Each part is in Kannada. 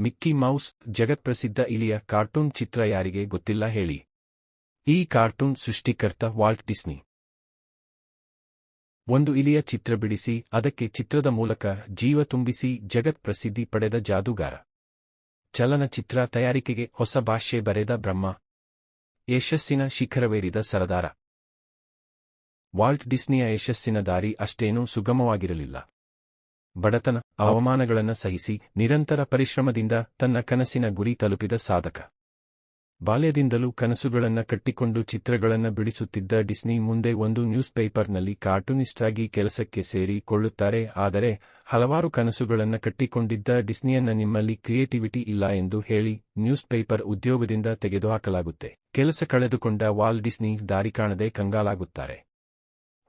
ಮಿಕ್ಕಿ ಮೌಸ್ ಜಗತ್ಪ್ರಸಿದ್ಧ ಇಲಿಯ ಕಾರ್ಟೂನ್ ಚಿತ್ರ ಯಾರಿಗೆ ಗೊತ್ತಿಲ್ಲ ಹೇಳಿ. ಈ ಕಾರ್ಟೂನ್ ಸೃಷ್ಟಿಕರ್ತ ವಾಲ್ಟ್ ಡಿಸ್ನಿ. ಒಂದು ಇಲಿಯ ಚಿತ್ರ ಬಿಡಿಸಿ, ಅದಕ್ಕೆ ಚಿತ್ರದ ಮೂಲಕ ಜೀವ ತುಂಬಿಸಿ ಜಗತ್ ಪ್ರಸಿದ್ಧಿ ಪಡೆದ ಜಾದೂಗಾರ. ಚಲನಚಿತ್ರ ತಯಾರಿಕೆಗೆ ಹೊಸ ಭಾಷೆ ಬರೆದ ಬ್ರಹ್ಮ. ಯಶಸ್ಸಿನ ಶಿಖರವೇರಿದ ಸರದಾರ. ವಾಲ್ಟ್ ಡಿಸ್ನಿಯ ಯಶಸ್ಸಿನ ದಾರಿ ಅಷ್ಟೇನೂ ಸುಗಮವಾಗಿರಲಿಲ್ಲ. ಬಡತನ, ಅವಮಾನಗಳನ್ನು ಸಹಿಸಿ ನಿರಂತರ ಪರಿಶ್ರಮದಿಂದ ತನ್ನ ಕನಸಿನ ಗುರಿ ತಲುಪಿದ ಸಾಧಕ. ಬಾಲ್ಯದಿಂದಲೂ ಕನಸುಗಳನ್ನು ಕಟ್ಟಿಕೊಂಡು ಚಿತ್ರಗಳನ್ನು ಬಿಡಿಸುತ್ತಿದ್ದ ಡಿಸ್ನಿ ಮುಂದೆ ಒಂದು ನ್ಯೂಸ್ ಪೇಪರ್ನಲ್ಲಿ ಕಾರ್ಟೂನಿಸ್ಟ್ ಆಗಿ ಕೆಲಸಕ್ಕೆ ಸೇರಿಕೊಳ್ಳುತ್ತಾರೆ ಆದರೆ ಹಲವಾರು ಕನಸುಗಳನ್ನು ಕಟ್ಟಿಕೊಂಡಿದ್ದ ಡಿಸ್ನಿಯನ್ನ ನಿಮ್ಮಲ್ಲಿ ಕ್ರಿಯೇಟಿವಿಟಿ ಇಲ್ಲ ಎಂದು ಹೇಳಿ ನ್ಯೂಸ್ ಪೇಪರ್ ಉದ್ಯೋಗದಿಂದ ತೆಗೆದುಹಾಕಲಾಗುತ್ತೆ. ಕೆಲಸ ಕಳೆದುಕೊಂಡ ವಾಲ್ ಡಿಸ್ನಿ ದಾರಿ ಕಾಣದೆ ಕಂಗಾಲಾಗುತ್ತಾರೆ.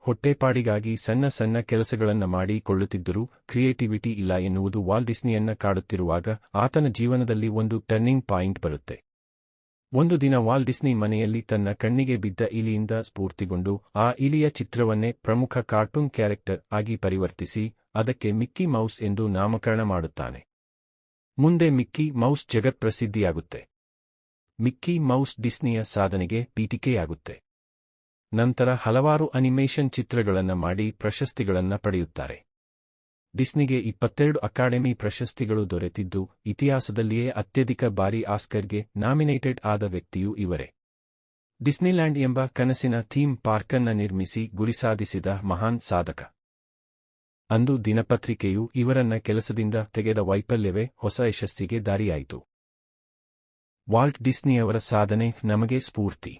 ಹೊಟ್ಟೆಪಾಡಿಗಾಗಿ ಸಣ್ಣ ಸಣ್ಣ ಕೆಲಸಗಳನ್ನ ಮಾಡಿ ಕೊಳ್ಳುತ್ತಿದ್ದರೂ ಕ್ರಿಯೇಟಿವಿಟಿ ಇಲ್ಲ ಎನ್ನುವುದು ವಾಲ್ ಡಿಸ್ನಿಯನ್ನ ಕಾಡುತ್ತಿರುವಾಗ ಆತನ ಜೀವನದಲ್ಲಿ ಒಂದು ಟರ್ನಿಂಗ್ ಪಾಯಿಂಟ್ ಬರುತ್ತೆ. ಒಂದು ದಿನ ವಾಲ್ ಡಿಸ್ನಿ ಮನೆಯಲ್ಲಿ ತನ್ನ ಕಣ್ಣಿಗೆ ಬಿದ್ದ ಇಲಿಯಿಂದ ಸ್ಫೂರ್ತಿಗೊಂಡು ಆ ಇಲಿಯ ಚಿತ್ರವನ್ನೇ ಪ್ರಮುಖ ಕಾರ್ಟೂನ್ ಕ್ಯಾರೆಕ್ಟರ್ ಆಗಿ ಪರಿವರ್ತಿಸಿ ಅದಕ್ಕೆ ಮಿಕ್ಕಿ ಮೌಸ್ ಎಂದು ನಾಮಕರಣ ಮಾಡುತ್ತಾನೆ. ಮುಂದೆ ಮಿಕ್ಕಿ ಮೌಸ್ ಜಗತ್ಪ್ರಸಿದ್ಧಿಯಾಗುತ್ತೆ. ಮಿಕ್ಕಿ ಮೌಸ್ ಡಿಸ್ನಿಯ ಸಾಧನೆಗೆ ಪೀಠಿಕೆಯಾಗುತ್ತೆ. ನಂತರ ಹಲವಾರು ಅನಿಮೇಷನ್ ಚಿತ್ರಗಳನ್ನು ಮಾಡಿ ಪ್ರಶಸ್ತಿಗಳನ್ನು ಪಡೆಯುತ್ತಾರೆ. ಡಿಸ್ನಿಗೆ ಇಪ್ಪತ್ತೆರಡು ಅಕಾಡೆಮಿ ಪ್ರಶಸ್ತಿಗಳು ದೊರೆತಿದ್ದು, ಇತಿಹಾಸದಲ್ಲಿಯೇ ಅತ್ಯಧಿಕ ಬಾರಿ ಆಸ್ಕರ್ಗೆ ನಾಮಿನೇಟೆಡ್ ಆದ ವ್ಯಕ್ತಿಯೂ ಇವರೇ. ಡಿಸ್ನಿಲ್ಯಾಂಡ್ ಎಂಬ ಕನಸಿನ ಥೀಮ್ ಪಾರ್ಕನ್ನ ನಿರ್ಮಿಸಿ ಗುರಿ ಸಾಧಿಸಿದ ಮಹಾನ್ ಸಾಧಕ. ಅಂದು ದಿನಪತ್ರಿಕೆಯು ಇವರನ್ನ ಕೆಲಸದಿಂದ ತೆಗೆದ ವೈಫಲ್ಯವೇ ಹೊಸ ಯಶಸ್ಸಿಗೆ ದಾರಿಯಾಯಿತು. ವಾಲ್ಟ್ ಡಿಸ್ನಿಯವರ ಸಾಧನೆ ನಮಗೆ ಸ್ಫೂರ್ತಿ.